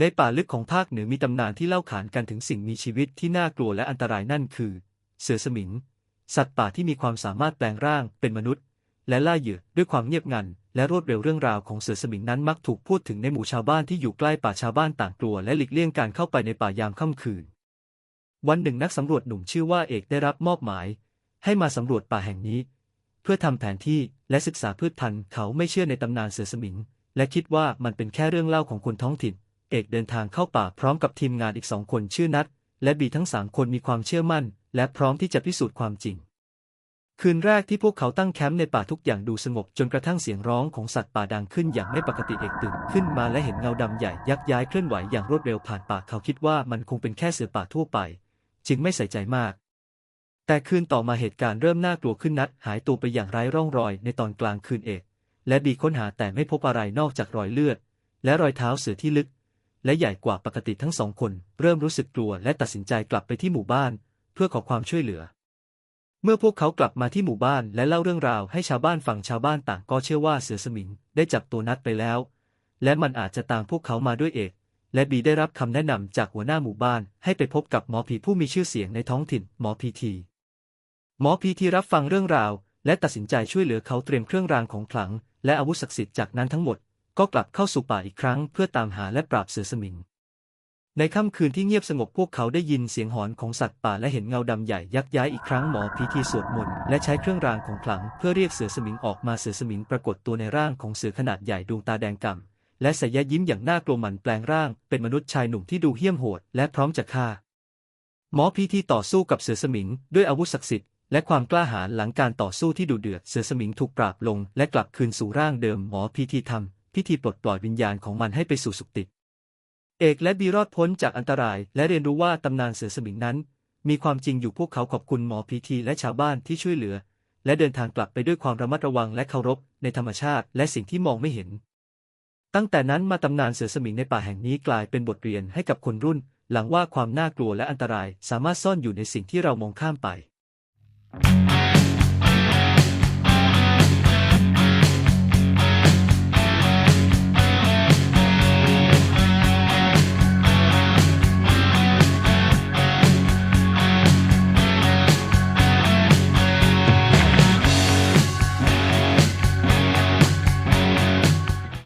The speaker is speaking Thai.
ในป่าลึกของภาคเหนือมีตำนานที่เล่าขานกันถึงสิ่งมีชีวิตที่น่ากลัวและอันตรายนั่นคือ เสือสมิง สัตว์ป่าที่มีความสามารถแปลงร่างเป็นมนุษย์ และล่าเหยื่อด้วยความเงียบงัน และรวดเร็วเรื่องราวของเสือสมิงนั้นมักถูกพูดถึงในหมู่ชาวบ้านที่อยู่ใกล้ป่าชาวบ้านต่างกลัว และหลีกเลี่ยงการเข้าไปในป่ายามค่ำคืน วันหนึ่งนักสำรวจหนุ่มชื่อว่าเอกได้รับมอบหมาย ให้มาสำรวจป่าแห่งนี้ เพื่อทำแผนที่และศึกษาพืชพันธุ์เขาไม่เชื่อในตำนานเสือสมิง และคิดว่ามันเป็นแค่เรื่องเล่าของคนท้องถิ่น เอกเดินทางเข้าป่าพร้อมกับทีมงานอีกสองคนชื่อนัทและบีทั้งสามคนมีความเชื่อมั่น และพร้อมที่จะพิสูจน์ความจริง คืนแรกที่พวกเขาตั้งแคมป์ในป่าทุกอย่างดูสงบจนกระทั่งเสียงร้องของสัตว์ป่าดังขึ้นอย่างไม่ปกติเอกตื่นขึ้นมาและเห็นเงาดำใหญ่ยักย้ายเคลื่อนไหวอย่างรวดเร็วผ่านป่าเขาคิดว่ามันคงเป็นแค่เสือป่าทั่วไป จึงไม่ใส่ใจมาก แต่คืนต่อมาเหตุการณ์เริ่มน่ากลัวขึ้นนัดหายตัวไปอย่างไร้ร่องรอยในตอนกลางคืนเอก และบีค้นหาแต่ไม่พบอะไรนอกจากรอยเลือด และรอยเท้าเสือที่ลึก และใหญ่กว่าปกติทั้งสองคน เริ่มรู้สึกกลัวและตัดสินใจกลับไปที่หมู่บ้าน เพื่อขอความช่วยเหลือ เมื่อพวกเขากลับมาที่หมู่บ้านและเล่าเรื่องราวให้ชาวบ้านฟังชาวบ้านต่างก็เชื่อว่าเสือสมิงได้จับตัวนัดไปแล้ว และมันอาจจะตามพวกเขามาด้วยเอก และบีได้รับคำแนะนำจากหัวหน้าหมู่บ้าน ให้ไปพบกับหมอผีผู้มีชื่อเสียงในท้องถิ่นหมอพีทีหมอพีทีรับฟังเรื่องราว และตัดสินใจช่วยเหลือเขาเตรียมเครื่องรางของขลัง และอาวุธศักดิ์สิทธิ์จากนั้นทั้งหมด ก็กลับเข้าสู่ป่าอีกครั้งเพื่อตามหาและปราบเสือสมิง ในค่ำคืนที่เงียบสงบพวกเขาได้ยินเสียงหอนของสัตว์ป่าและเห็นเงาดำใหญ่ยักย้ายอีกครั้งหมอพีทีสวดมนต์และใช้เครื่องรางของขลังเพื่อเรียกเสือสมิงออกมาเสือสมิงปรากฏตัวในร่างของเสือขนาดใหญ่ดวงตาแดงก่ำและสายยิ้มอย่างน่ากลัวหมันแปลงร่าง เป็นมนุษย์ชายหนุ่มที่ดูเหี้ยมโหดและพร้อมจะฆ่า หมอพีทีต่อสู้กับเสือสมิงด้วยอาวุธศักดิ์สิทธิ์และความกล้าหาญหลังการต่อสู้ที่ดุเดือดเสือสมิงถูกปราบลง และกลับคืนสู่ร่างเดิมหมอพีทีทำ พิธีปลดปล่อยวิญญาณของมันให้ไปสู่สุคติ เอกและบีรอดพ้นจากอันตราย และเรียนรู้ว่าตำนานเสือสมิงนั้น มีความจริงอยู่พวกเขาขอบคุณหมอพีทีและชาวบ้านที่ช่วยเหลือ และเดินทางกลับไปด้วยความระมัดระวังและเคารพในธรรมชาติและสิ่งที่มองไม่เห็น ตั้งแต่นั้นมาตำนานเสือสมิงในป่าแห่งนี้กลายเป็นบทเรียนให้กับคนรุ่น หลังว่าความน่ากลัวและอันตรายสามารถซ่อนอยู่ในสิ่งที่เรามองข้ามไป